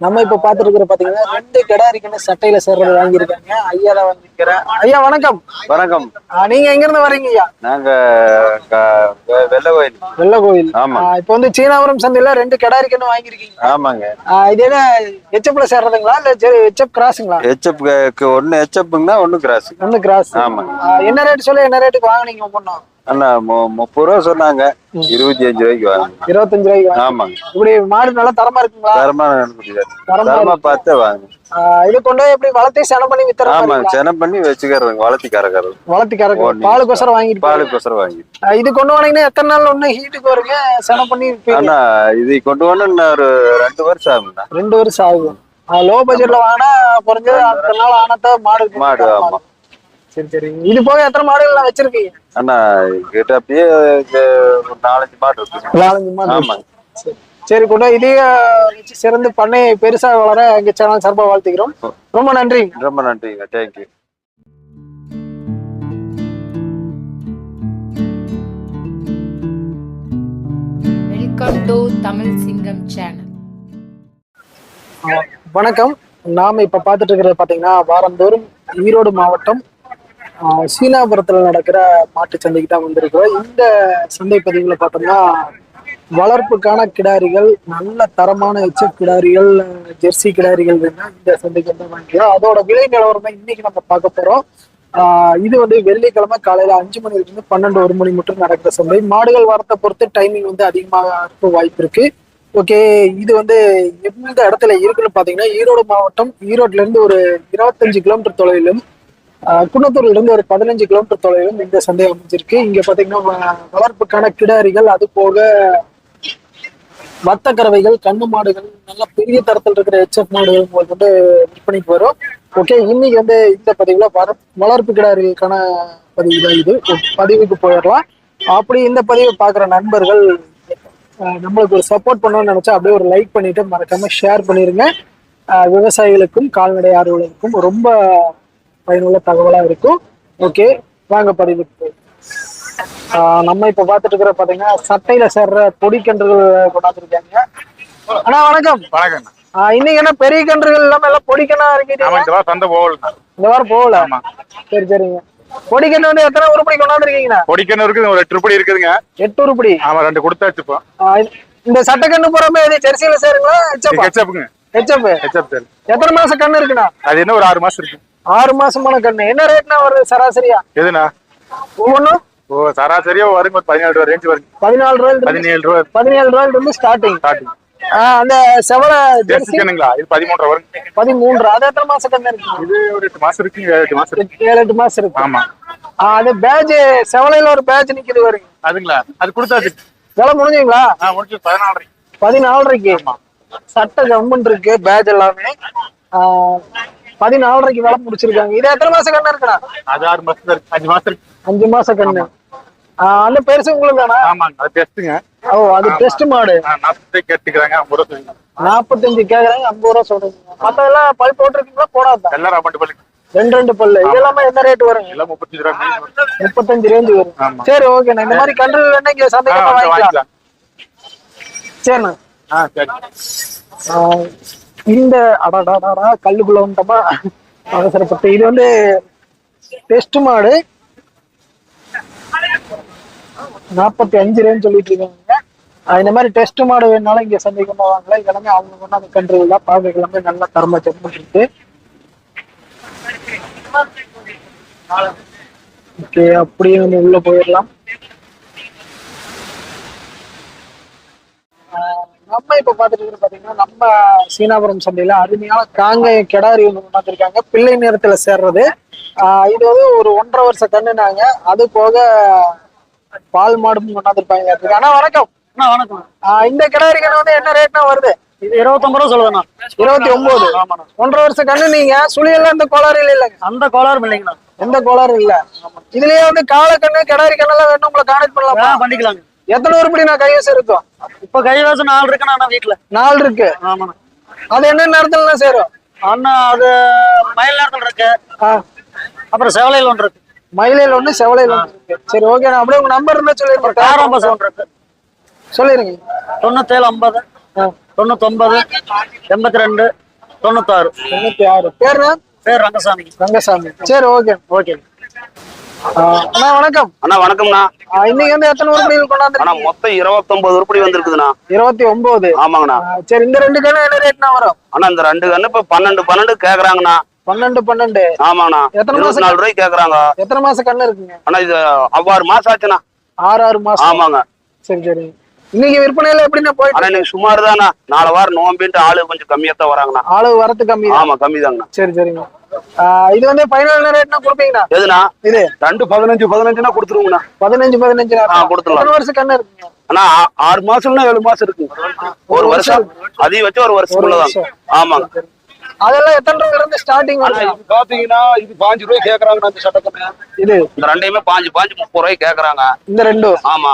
நம்ம இப்ப பாத்துட்டு இருக்கிற பாத்தீங்கன்னா ரெண்டு கிடாரிக்குன்னு சட்டையில சேர்றது வாங்கியிருக்காங்க. ஐயா தான் வாங்கியிருக்கிறேன் ஐயா வணக்கம். வணக்கம். நீங்க எங்க இருந்து வர்றீங்க ஐயா? நாங்க வெள்ளை கோயில் வெள்ள கோவில் ஆமா. இப்ப வந்து சீனாபுரம் சந்தையில ரெண்டு கிடாரிக்குன்னு வாங்கியிருக்கீங்க. ஆமாங்க. இது என்ன ஹெச்எப்ல சேர்றதுங்களா இல்ல ஹெச்எப் கிராஸுங்களா ஹெச்எப் ஒன்னு ஹெச்எப்புங்கன்னா ஒன்னு கிராஸ் ஒண்ணு கிராஸ் ஆமா. என்ன ரேட் சொல்லி என்ன ரேட்டுக்கு வாங்குனீங்க ஒவ்வொன்றும் அண்ணா முப்பது ரூபா சொன்னாங்க. இருபத்தி அஞ்சு ரூபாய்க்கு வாங்க இருபத்தஞ்சு ரூபாய்க்கு வாங்க. ஆமாங்க. இப்படி மாடு நல்லா தரமா இருக்குங்களா? தரமா. தரமா பார்த்து வாங்க இது கொண்டு போய் எப்படி வளர்த்தி சென பண்ணி ஆமாங்க. செனம் பண்ணி வச்சுக்கிறதுங்க. வளர்த்தி கறக்கிறது வளர்த்தி கறக்கு ஓ, நீ- பாலுக்கோசரம் வாங்கிட்டு போய். பாலுக்கோசரம் வாங்கி இது கொண்டு போனீங்கன்னா எத்தனை நாள் ஒண்ணு ஹீட்டுக்கு வருங்க? சென பண்ணி அண்ணா இது கொண்டு போனா ஒரு ரெண்டு வருஷம் ஆகும்ண்ணா. ரெண்டு வருஷம் ஆகும். லோ பட்ஜெட்ல வாங்கினா குறைஞ்சது அடுத்த நாள் ஆனத்த மாடு. மாடு ஆமா. சரி சரி. இது போக எத்தனை மாடுகள் வச்சிருக்கீங்க? அண்ணா கிட்ட அப்படியே இந்த ஒரு நாலஞ்சு மாடு இருக்கு. நாலஞ்சு மாடு. ஆமாங்க சரி. கூட இதே வச்சு சிறந்து பண்ணை பெருசா வளர எங்க சேனல் சார்பா வாழ்த்துக்கிறோம். ரொம்ப நன்றி. ரொம்ப நன்றிங்க. தேங்க்யூ வெல்கம் டு தமிழ் சிங்கம் சேனல் வணக்கம். நாம இப்ப பார்த்துட்டு இருக்கிறது பாத்தீங்கன்னா வாரந்தோறும் ஈரோடு மாவட்டம் சீனாபுரத்துல நடக்கிற மாட்டு சந்தைக்கு தான் வந்திருக்கிறோம். இந்த சந்தை பதிவுல பார்த்தோம்னா வளர்ப்புக்கான கிடாரிகள் நல்ல தரமான எச்ச கிடாரிகள் ஜெர்சி கிடாரிகள் வேணா இந்த சந்தைக்கு வந்து வாங்கிக்கிறோம் அதோட விலை நிலவரம் தான் இன்னைக்கு நம்ம பார்க்க போறோம். இது வந்து வெள்ளிக்கிழமை காலையில அஞ்சு மணில இருந்து பன்னெண்டு ஒரு மணி மட்டும் நடக்கிற சந்தை. மாடுகள் வரத்தை பொறுத்து டைமிங் வந்து அதிகமாக இருக்க வாய்ப்பு இருக்கு. ஓகே இது வந்து எந்த இடத்துல இருக்குன்னு பாத்தீங்கன்னா ஈரோடு மாவட்டம் ஈரோட்ல இருந்து ஒரு இருபத்தஞ்சு கிலோமீட்டர் தொலைவிலும் குன்னத்தூர்ல இருந்து ஒரு பதினஞ்சு கிலோமீட்டர் தொலைவிலும் இந்த சந்தை அமைஞ்சிருக்கு இங்க பாத்தீங்கன்னா வளர்ப்புக்கான கிடாரிகள் அது போக வத்த கறவைகள் கண்ணு மாடுகள் நல்ல பெரிய தரத்தில் இருக்கிற எச்எஃப் மாடுகள் உங்களுக்கு வந்து விற்பனைக்கு வரும். ஓகே இன்னைக்கு வந்து இந்த பதிவுல வர வளர்ப்பு கிடாரிகளுக்கான பதிவு தான் இது. பதிவுக்கு போயிடலாம். அப்படி இந்த பதிவை பார்க்குற நண்பர்கள் நம்மளுக்கு ஒரு சப்போர்ட் பண்ணணும்னு நினைச்சா அப்படியே ஒரு லைக் பண்ணிட்டு மறக்காம ஷேர் பண்ணிருங்க. விவசாயிகளுக்கும் கால்நடை ஆர்வலருக்கும் ரொம்ப பயனுள்ள தகவலா இருக்கும். ஓகே வாங்க பதிவுக்கு நம்ம இப்ப பாத்துட்டு இருக்கிற பாத்தீங்கன்னா சட்டையில சேர்ற பொடி கன்றுகள் கொண்டாந்துருக்காங்க. அண்ணா வணக்கம். வணக்கம் இன்னைக்கு என்ன பெரிய கன்றுகள் இல்லாம எல்லாம் பொடிக்கண்ணா ஆமா இருக்கீங்க? இந்த வாரம் சந்தை போகல இந்த வாரம் போகல? ஆமா. சரி சரிங்க. பொடிக்கண்ணு வந்து எத்தனை உருப்படி கொண்டாந்துருக்கீங்கண்ணா? பொடிக்கணும் இருக்குது ஒரு எட்டு ரூபாய் இருக்குதுங்க. எட்டு உருப்படி? ஆமா ரெண்டு கொடுத்தாச்சு இப்போ. இந்த சட்டைக்கண்ணு போறமே இது ஜெர்சியில சேருங்களா? ஹெச்எப் ஹெச்அப்புங்க. ஹெச்எப் ஹெச்அப் சரி. எத்தனை மாசம் கண்ணு இருக்குண்ணா? அது என்ன ஒரு ஆறு மாசம் இருக்கு. ஆறு மாசமான கண்ணு. என்ன ரேட்னா வருது சராசரியா? எதுனா ஒவ்வொன்றும் ஓ சராசரியா வருங்க ஒரு பதினேழு ரூபா ரேஞ்சு வருங்க பதினாலு இருந்து பதினேழு ரூபா. பதினேழு ரூபாயில இருந்து ஸ்டார்டிங் ஸ்டார்டிங் அந்த செவல ஜெர்சி ஜெர்சிக்கணுங்களா இது பதிமூன்று வருங்க பதிமூன்று. அது எத்தனை மாசம் கண்ணு இருக்கு? இது ஒரு எட்டு மாசம் இருக்கு ஏழு எட்டு மாசம் இருக்கு. ஏழு எட்டு மாசம் இருக்கு. ஆமா. அது பேட்ச் செவலையில ஒரு பேட்ச் நிக்குது வருங்க அதுங்களா? அது கொடுத்தாச்சு விலை முடிஞ்சுங்களா? ஆ முடிச்சு பதினாலு பதினாலரைக்கு. சட்டை கம்மன் இருக்கு பேட்ச் எல்லாமே. பதினாலரைக்கு விலை முடிச்சிருக்காங்க. இது எத்தனை மாசம் கண்ணு இருக்குண்ணா அது ஆறு மாசம் இருக்கு. அஞ்சு மாசம் இருக்கு. அஞ்சு மாசம் கண்ணு. அந்த பெருசு உங்களுக்கு தானா ஆமாங்க அது டெஸ்ட்டுங்க ஓ அது டெஸ்ட் மாடு. நாற்பத்தி கேட்டுக்கிறாங்க ஐம்பது ரூபா சொல்லுங்க நாற்பத்தஞ்சு கேக்குறாங்க ஐம்பது ரூபா சொல்றீங்க. மத்ததெல்லாம் பல் போட்டிருக்கீங்களா? போடாதா? எல்லாரும் அமௌண்ட் பண்ணி ரெண்டு ரெண்டு பல்லு. இதெல்லாமே என்ன ரேட் எல்லாம் முப்பத்தஞ்சு ரூபா. முப்பத்தஞ்சு ரேஞ்சு வரும். சரி ஓகேண்ணா இந்த மாதிரி கன்று வேணா இங்க சந்தைக்கு வாங்கிக்கலாம். சரிண்ணா. ஆ சரி. இந்த அடாடாடா கல்லுக்குள்ள வந்துட்டோமா? அவசரப்பட்டு. இது வந்து டெஸ்ட் மாடு. நாற்பத்தி அஞ்சு ரேன்னு சொல்லிட்டு இருக்காங்க இந்த மாதிரி டெஸ்ட் மாடு வேணாலும் இங்க சந்தேகமா வாங்கல எல்லாமே அவங்க கொண்டாந்து கன்றுகள் தான் பார்க்க எல்லாமே நல்லா தரமா செக் பண்ணிருக்கு ஓகே அப்படியே நம்ம உள்ள போயிடலாம். நம்ம இப்ப பாத்துட்டு இருக்கிறது பாத்தீங்கன்னா நம்ம சீனாபுரம் சந்தையில அருமையான காங்கை கிடாரி ஒன்று கொண்டாந்துருக்காங்க. பிள்ளை நேரத்துல சேர்றது. இது வந்து ஒரு ஒன்றரை வருஷ கண்ணுனாங்க அது போக பால் மாடும் கொண்டாந்துருப்பாங்க ஆனா வணக்கம். வணக்கம். இந்த கிடாரி கண்ணு வந்து என்ன ரேட்னா வருது? இது இருபத்தொன்பது ரூபா சொல்லுவேண்ணா இருபத்தி ஒன்பது ஒன்றரை வருஷ கண்ணு நீங்க சுழியெல்லாம் இந்த கோளாறு இல்லைங்க. அந்த கோளாறும் இல்லைங்கண்ணா. எந்த கோளாறும் இல்ல. இதுலயே வந்து காளை கண்ணு கிடாரி கண்ணெல்லாம் வேணும் உங்களை கான்டாக்ட் பண்ணலாமா? பண்ணிக்கலாங்க. எத்தனை உருப்படி நான் கைவசம் இருக்கும்? இப்ப கைவாசம் நாலு இருக்குண்ணா வீட்டுல நாலு இருக்கு? ஆமாண்ணா அது என்ன நேரத்துல சேரும்? அண்ணா அது மயில் நேரத்தில் இருக்கு. அப்புறம் செவலையில் ஒன்று இருக்கு. மயிலையில் ஒண்ணு செவலையில் ஒண்ணு இருக்கு. சரி ஓகே நான் அப்படியே உங்க நம்பர் இருந்தா சொல்லிருக்கேன் காரம் பஸ் ஒன்று இருக்கு. சொல்லிருங்க. தொண்ணூத்தேழு ஐம்பது. தொண்ணூத்தொன்பது எண்பத்தி ரெண்டு தொண்ணூத்தாறு. தொண்ணூத்தி ஆறு பேரு பேர் ரங்கசாமி. ரங்கசாமி. சரி ஓகே ஓகே அண்ணா வணக்கம். அண்ணா வணக்கம்ண்ணா. இன்னைக்கு வந்து எத்தனை உருப்படிகள் கொண்டாந்து அண்ணா மொத்தம் இருபத்தொன்பது உருப்படி வந்திருக்குதுண்ணா. இருபத்தி ஒன்பது ஆமாங்கண்ணா சரி இந்த ரெண்டு கண்ணு என்ன ரேட்னா வரும்? அண்ணா இந்த ரெண்டு கண்ணு இப்ப பன்னெண்டு பன்னெண்டு கேக்குறாங்கண்ணா. பன்னெண்டு பன்னெண்டு. ஆமாங்கண்ணா. எத்தனை மாசம் நாலு ரூபாய்க்கு கேக்குறாங்க. எத்தனை மாசம் கண்ணு இருக்குங்க? அண்ணா இது அவ்வாறு மாசம் ஆச்சுண்ணா. ஆறு ஆறு மாசம். ஆமாங்க. சரி சரி. இன்னைக்கு விற்பனையில எப்படின்னா போயிட்டு ஆனா இன்னைக்கு சுமார் தானா நாலு வாரம் நோம்பின்ட்டு ஆளு கொஞ்சம் கம்மியா தான் வராங்கண்ணா. அளவு வரத்து கம்மி. ஆமா கம்மி தாங்கண்ணா சரி சரிங்க இது வந்து பதினாலு ரேட்னா கொடுப்பீங்கண்ணா? எதுண்ணா? இது. ரெண்டு பதினஞ்சு பதினஞ்சுனா கொடுத்துருவோங்கண்ணா. பதினஞ்சு பதினஞ்சு கொடுத்துடலாம். வருஷம் கண்ணு இருக்குங்க? அண்ணா ஆ- ஆறு மாசம்னா ஏழு மாசம் இருக்குங்க ஒரு வருஷம் அதிகம் வச்சு ஒரு வருஷம். ஆமாங்க. அதெல்லாம் எத்தனை ரூபாய் இருந்து ஸ்டார்டிங் பாத்தீங்கன்னா இது பாஞ்சு ரூபாய் கேக்குறாங்கண்ணா இந்த சட்டத்தை இது. இந்த ரெண்டையுமே பாஞ்சு பாஞ்சு முப்பது ரூபாய்க்கு கேக்குறாங்க. இந்த ரெண்டும். ஆமா.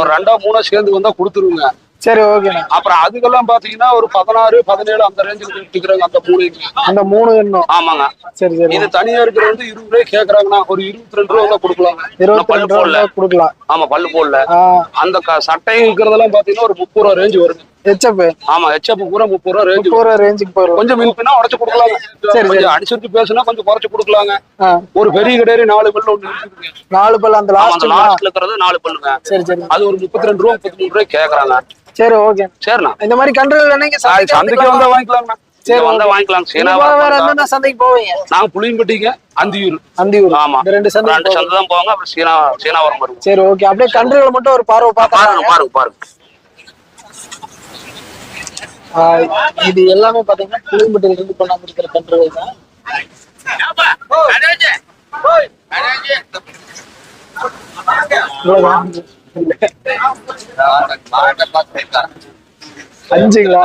ஒரு ரெண்டோ மூணோ சேர்ந்து வந்தா கொடுத்துருங்க. சரி ஓகேண்ணா அப்புறம் அதுக்கெல்லாம் பாத்தீங்கன்னா ஒரு பதினாறு பதினேழு அந்த ரேஞ்சுக்கு எடுத்துக்கிறாங்க அந்த மூணு அந்த மூணு எண்ணம் ஆமாங்க. சரி சரி. இது தனியா இருக்கிற வந்து இருபது ரூபாய் கேக்குறாங்கண்ணா ஒரு இருபத்தி ரெண்டு ரூபா கொடுக்கலாம் இருபத்தி பல்லு போடல. கொடுக்கலாம். ஆமா பல்லு போடல. அந்த சட்டையும் இருக்கிறதெல்லாம் பாத்தீங்கன்னா ஒரு முப்பது ரூபா ரேஞ்சு வருது ஹெச்எப் ஆமா ஹெச்எப் பூரா முப்பது ரூபா ரேஞ்சு போற ரேஞ்சுக்கு போயிடும் கொஞ்சம் மின்பினா உடச்சு கொடுக்கலாங்க. சரி. கொஞ்சம் அனுசரிச்சு பேசுனா கொஞ்சம் குறைச்சு கொடுக்கலாங்க. ஒரு பெரிய கடையரி நாலு பல்லு ஒண்ணு நாலு பல் அந்த லாஸ்ட் லாஸ்ட்ல இருக்கிறது நாலு பல்லுங்க. சரி சரி. அது ஒரு முப்பத்தி ரெண்டு ரூபா முப்பத்தி மூணு ரூபாய் கேக்குறாங்க. சரி ஓகே. சரிண்ணா. இந்த மாதிரி என்னைக்கு ஆ, சந்தைக்கு? வந்தா வாங்கிக்கலாங்கண்ணா சரி, வந்தா. வாங்கிக்கலாம் சீனா வேற எந்தெந்த சந்தைக்கு போவீங்க. நாங்க புளியம்பட்டிங்க அந்தியூர். அந்தியூர். ஆமா. இந்த ரெண்டு சந்தை ரெண்டு சந்தை தான் போவாங்க அப்புறம் சீனா சீனாவரம் வருவோம். சரி ஓகே. அப்படியே கன்றுகள் மட்டும் ஒரு பார்வை பாருங்க பாருங்க பாருங்க. இது எல்லாமே பாத்தீங்கன்னா புளியம்பட்டியில இருந்து கொண்டாந்து இருக்கிற கன்றுகள் தான். அஞ்சுங்களா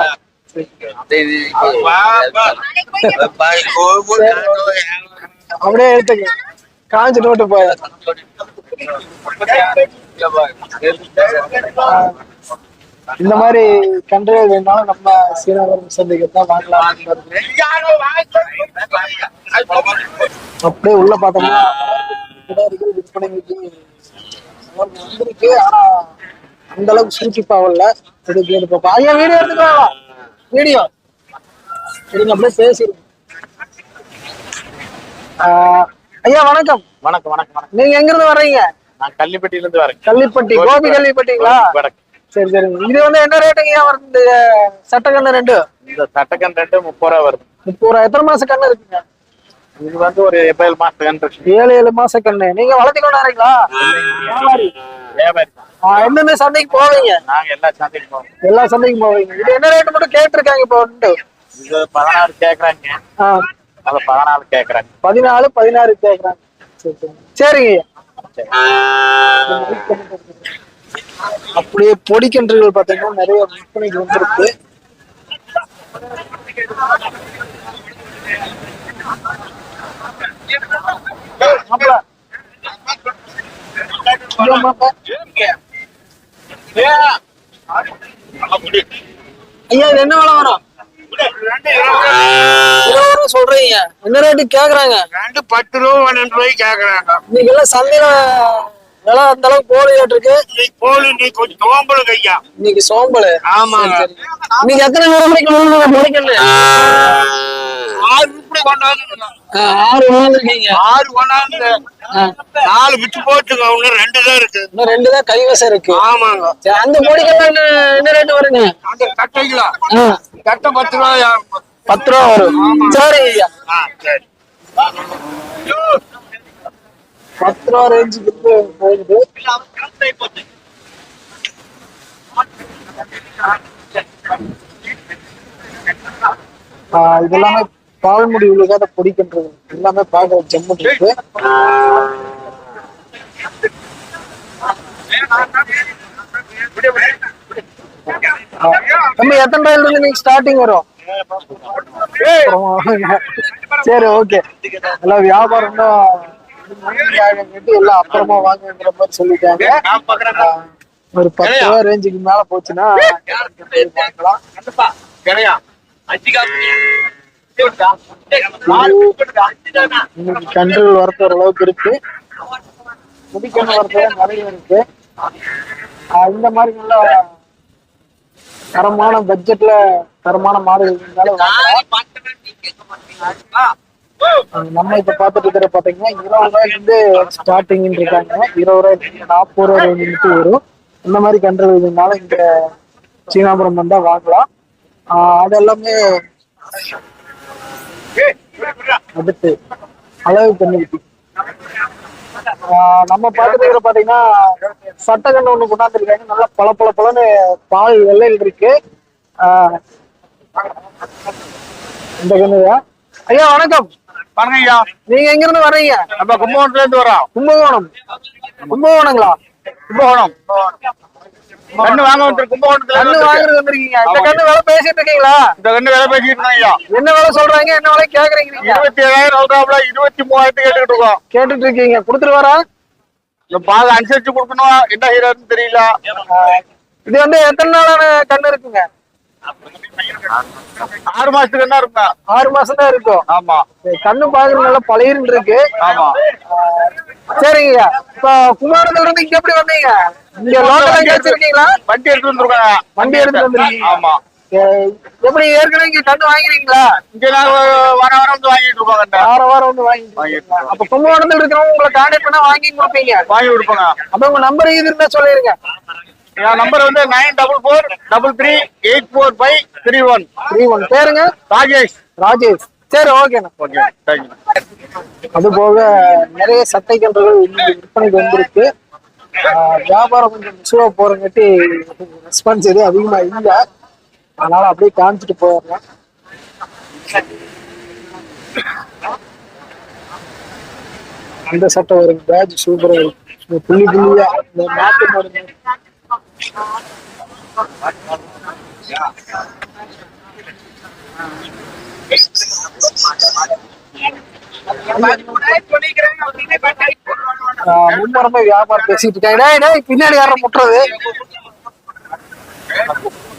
அப்படியே எடுத்துங்க காஞ்சி நோட்டு போய். இந்த மாதிரி கன்றுகள் வேணாலும் நம்ம சீனாவரம் சந்தைக்கு தான் வாங்கலாம் அப்படியே உள்ள பார்த்தோம்னா விற்பனைக்கு வந்திருக்கு. ஆனா அந்த அளவுக்கு இது கேட்டு பார்ப்போம் ஐயா வீடியோ எடுத்துக்கலாங்களா வீடியோ. இருங்க அப்படியே பேசிடுங்க ஐயா வணக்கம். வணக்கம் வணக்கம் வணக்கம். நீங்க எங்க இருந்து வர்றீங்க? நான் கள்ளிப்பட்டியில இருந்து வரேன். கள்ளிப்பட்டி கோபி கள்ளிப்பட்டிங்களா? வடக்கு. சரி சரி. இது வந்து என்ன ரேட்டுங்க வருது? இந்த சட்டக்கண்ணு ரெண்டு. இந்த சட்டக்கன் ரெண்டு முப்பது ரூபா வருது. இப்போ ஒரு எத்தனை மாச கண்ணு இருக்குங்க? இது வந்து ஒரு ஏப்ரல் மாசத்துக்கு இருக்கு. ஏழு ஏழு மாச கண்ணு. நீங்க வளர்த்தி கொண்டாடுறீங்களா வியாபாரி. எந்தெந்த சந்தைக்கு போவீங்க? நாங்க எல்லா சந்தைக்கும் போவோம். எல்லா சந்தைக்கும் போவீங்க. இது என்ன ரேட் மட்டும் கேட்டிருக்காங்க இப்போ வந்துட்டு இது பதினாறு கேக்குறாங்க. அது பதினாலு கேக்குறாங்க. பதினாலு பதினாறு கேக்குறாங்க. சரி, சரி. சரிங்க அப்படியே பொடிக்கன்றுகள் பாத்தீங்கன்னா நிறைய விற்பனைக்கு வந்திருக்கு. ஐயோ, இது என்ன விலை வரும்? சொல்றீங்க? என்ன ரேட்டு கேக்குறாங்க? ரெண்டு பத்து ரூபா பன்னெண்டு ரூபாய்க்கு கேக்குறாங்க. இன்னைக்கு எல்லாம் சந்தையில விலை அந்த அளவுக்கு போலி இருக்கு. இன்னைக்கு கோழி நீ கொஞ்சம் தோம்பல் கையா இன்னைக்கு சோம்பல். ஆமாங்க இன்னைக்கு எத்தனை நேரம் முடிக்கல ஆறு இப்படி கொண்டாந்து ஆறு வாங்கிருக்கீங்க ஆறு கொண்டாந்து நாலு விட்டு போட்டுங்க இன்னும் ரெண்டு தான் இருக்கு. இன்னும் ரெண்டு தான் கைவசம் இருக்கு. ஆமாங்க. அந்த பொடிக்கெல்லாம் என்ன என்ன ரேட் வருங்க. அந்த கட்டைங்களா கட்டை பத்து ரூபாயா? பத்து ரூபா வரும். சரி ஐயா. சரி. பத்து ரூபா ரேஞ்சுக்கு போகுது. இது எல்லாமே பால்முடி விழுகாத பொடிக்கின்றது. எல்லாமே பார்க்க ஜம்மு இருக்கு தம்பி எத்தனை ரூபாயில இருந்து நீங்க ஸ்டார்டிங் வரும்? சரி ஓகே எல்லாம் வியாபாரம் எல்லாம் அப்புறமா வாங்குங்கிற மாதிரி சொல்லிட்டாங்க. ஒரு பத்து ரூபா ரேஞ்சுக்கு மேல போச்சுன்னா இன்னைக்கு கன்றுகள் வரத்து ஓரளவுக்கு இருக்கு. முடிக்கணும் வரத்து நிறைய இருக்கு. இந்த மாதிரி நல்லா தரமான பட்ஜெட்ல தரமான மாடுகள் இருந்தாலும் நம்ம இப்ப பார்த்துட்டு இருக்கிற பாத்தீங்கன்னா இருபது ரூபாயில இருந்து ஸ்டார்டிங் இருக்காங்க. இருபது ரூபாய் நாற்பது ரூபாய் ரேஞ்சுக்கு வரும். இந்த மாதிரி கன்றுகள் இருந்தாலும் இங்க சீனாபுரம் வந்தா வாங்கலாம். அது எல்லாமே அடுத்து அளவு பண்ணிருக்கு. நம்ம பார்த்துட்டு இருக்கிற பாத்தீங்கன்னா சட்டக்கண்ணு ஒண்ணு கொண்டாந்துருக்காங்க. நல்லா பல பல பலன்னு பால் வெள்ளையில் இருக்கு. இந்த கண்ணுதான். ஐயா வணக்கம். வணக்கம் ஐயா நீங்க எங்க இருந்து வர்றீங்க? நம்ம கும்பகோணத்துல இருந்து வரோம் கும்பகோணம். கும்பகோணங்களா? கும்பகோணம். கண்ணு வாங்க வந்து கும்பகோணத்துல கண்ணு வாங்குறது வந்திருக்கீங்க. இந்த கண்ணு விலை பேசிட்டு இருக்கீங்களா? இந்த கண்ணு வேலை பேசிட்டு இருக்கோம் ஐயா. என்ன விலை சொல்றாங்க? என்ன விலை கேக்குறீங்க நீங்க? இருபத்தி ஏழாயிரம் சொல்றாப்ல இருபத்தி மூவாயிரத்துக்கு கேட்டுக்கிட்டு இருக்கோம். கேட்டுட்டு இருக்கீங்க. கொடுத்துட்டு வரா? இந்த பால் அனுசரிச்சு கொடுக்கணும்? என்ன ஹீரோன்னு தெரியல. இது வந்து எத்தனை நாளான கண்ணு இருக்குங்க? ஆறு மாசத்துக்கு என்ன இருக்கும்? ஆறு மாசம் தான் இருக்கும். ஆமா. கண்ணு பாக்குறது நல்லா பழையிருந்து இருக்கு. ஆமா. சரிங்க. இப்ப குமாரத்துல இருந்து இங்க எப்படி வந்தீங்க? இங்க லோக்கல் எங்க வச்சிருக்கீங்களா? வண்டி எடுத்து வந்துருக்காங்க. வண்டி எடுத்து. வந்திருக்கீங்க. ஆமா. எப்படி ஏற்கனவே இங்க கண்ணு வாங்குறீங்களா இங்க நாங்க வர வர வந்து வாங்கிட்டு இருக்கோம். வார வாரம் வந்து வாங்கிட்டு அப்ப கும்பகோணத்துல இருக்கிறவங்க உங்களை கான்டாக்ட் பண்ணா வாங்கி கொடுப்பீங்க. வாங்கி கொடுப்போங்க. அப்ப உங்க நம்பர் இது இருந்தா சொல்லிருங்க. என் நம்பர் வந்து nine double four double three eight four five three one three one பேருங்க? ராஜேஷ். ராஜேஷ். சரி ஓகேண்ணா ஓகே தேங்க்யூ அது போக நிறைய சட்டை கன்றுகள் விற்பனைக்கு வந்திருக்கு. வியாபாரம் கொஞ்சம் ஸ்லோ போறங்காட்டி ரெஸ்பான்ஸ் எதுவும் அதிகமா இல்ல. அதனால அப்படியே காமிச்சிட்டு போயிடலாம் அந்த சட்டை வரும் பேட்ச் சூப்பரா இருக்கு. புள்ளி புள்ளியா இந்த நாட்டு மருந்து ஆஹ் மும்மரமா வியாபாரம் பேசிட்டு இருக்காங்க டேய், பின்னாடி யாரும் முட்டுறது?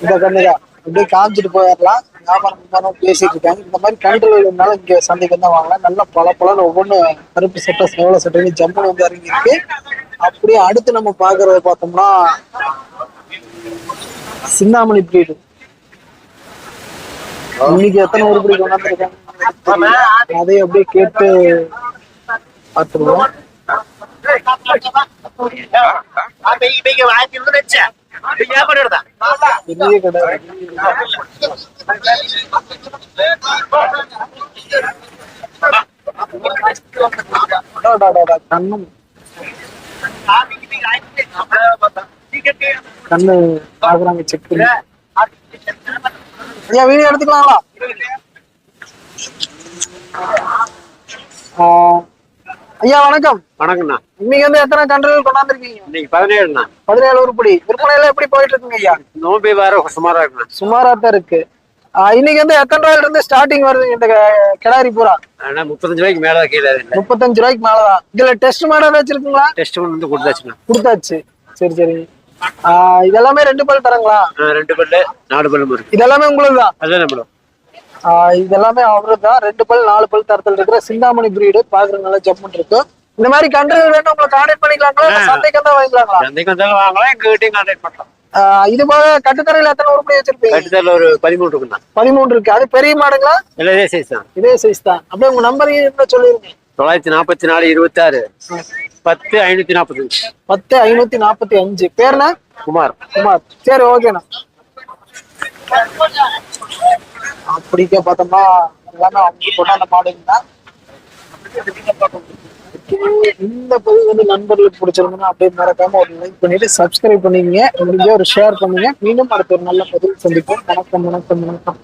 இந்த கண்ணுதான் அப்படியே காமிச்சிட்டு போயிடலாம். வியாபாரம் மும்மரம் பேசிட்டு இருக்காங்க இந்த மாதிரி கன்றுகள் இருந்தாலும் இங்க சந்தைக்கு தான் வாங்கலாம். நல்லா பல பலன்னு ஒவ்வொன்றும் கருப்பு சட்டை சேவல சட்டை ஜம்முன்னு வந்து இறங்கி இருக்கு அப்படியே அடுத்து நம்ம பாக்குறத பார்த்தோம்னா சிந்தாமணி பிரீடு இன்னைக்கு எத்தனை உருப்படி கொண்டாந்துருக்காங்க அதை அப்படியே கேட்டு பார்த்துருவோம். பெரிய கடை. கண்ணும் கண்ணு பாக்குறாங்க செக் பண்ணி. ஐயா வீடியோ எடுத்துக்கலாங்களா? ஐயா வணக்கம். வணக்கம்ண்ணா. இன்னைக்கு வந்து எத்தனை கன்றுகள் கொண்டாந்துருக்கீங்க? இன்னைக்கு பதினேழுண்ணா. பதினேழு உருப்படி விற்பனை எல்லாம் எப்படி போயிட்டு இருக்குங்க ஐயா? நோம்பி வேற சுமாரா இருக்குண்ணா. சுமாரா தான் இருக்கு. இன்னைக்கு வந்து எத்தனை ரூபாயில இருந்து ஸ்டார்டிங் வருதுங்க இந்த கிடாரி பூரா? முப்பத்தஞ்சு ரூபாய்க்கு மேல கீழே முப்பத்தஞ்சு ரூபாய்க்கு மேலதான். இதுல டெஸ்ட் மாடல் வச்சிருக்கீங்களா டெஸ்ட் வந்து கொடுத்தாச்சுண்ணா. கொடுத்தாச்சு. சரி சரி. இதெல்லாமே ரெண்டு பல் தரங்களா? ரெண்டு பல்லு நாலு இருக்கு இதெல்லாமே உங்களுக்கு தான் அதுதான் நம்மளும் இதெல்லாமே அவரு தான் ரெண்டு பல் நாலு பல் தரத்தில் இருக்கிற சிந்தாமணி பிரீடு பாக்குறது நல்லா ஜம்முன் இருக்கும் இந்த மாதிரி கன்றுகள் வேணும் உங்களை கான்டாக்ட் பண்ணிக்கலாங்களா. சந்தைக்கு தான் வாங்கிக்கலாங்களா? சந்தைக்கு வந்தாலும் வாங்கலாம் எங்க கிட்டையும் கான்டாக்ட் பண்ணலாம் இது போக கட்டுத்தரையில எத்தனை உருப்படி வச்சிருப்பீங்க? கட்டுத்தரில் ஒரு பதிமூணு இருக்குண்ணா. பதிமூணு இருக்கு. அது பெரிய மாடுங்களா? இல்லை இதே சைஸ் தான். இதே சைஸ் தான். அப்படியே உங்க நம்பர் இருந்தா சொல்லிருங்க தொள்ளாயிரத்தி நாற்பத்தி நாலு இருபத்தாறு. பத்து ஐநூத்தி நாற்பத்தஞ்சு பத்து ஐநூத்தி நாற்பத்தி அஞ்சு. பேர்னா? குமார். குமார். சரி ஓகேண்ணா. அப்படிக்க பார்த்தோம்னா எல்லாமே அவங்க கொண்டாட மாடுங்க தான் இந்த பதிவு வந்து நண்பர்களுக்கு பிடிச்சிருந்ததுன்னா அப்படியே மறக்காம ஒரு லைக் பண்ணிட்டு சப்ஸ்கிரைப் பண்ணிக்கங்க. முடிஞ்ச ஒரு ஷேர் பண்ணுங்க. மீண்டும் அடுத்த ஒரு நல்ல பதிவு சந்திப்போம். வணக்கம் வணக்கம் வணக்கம்.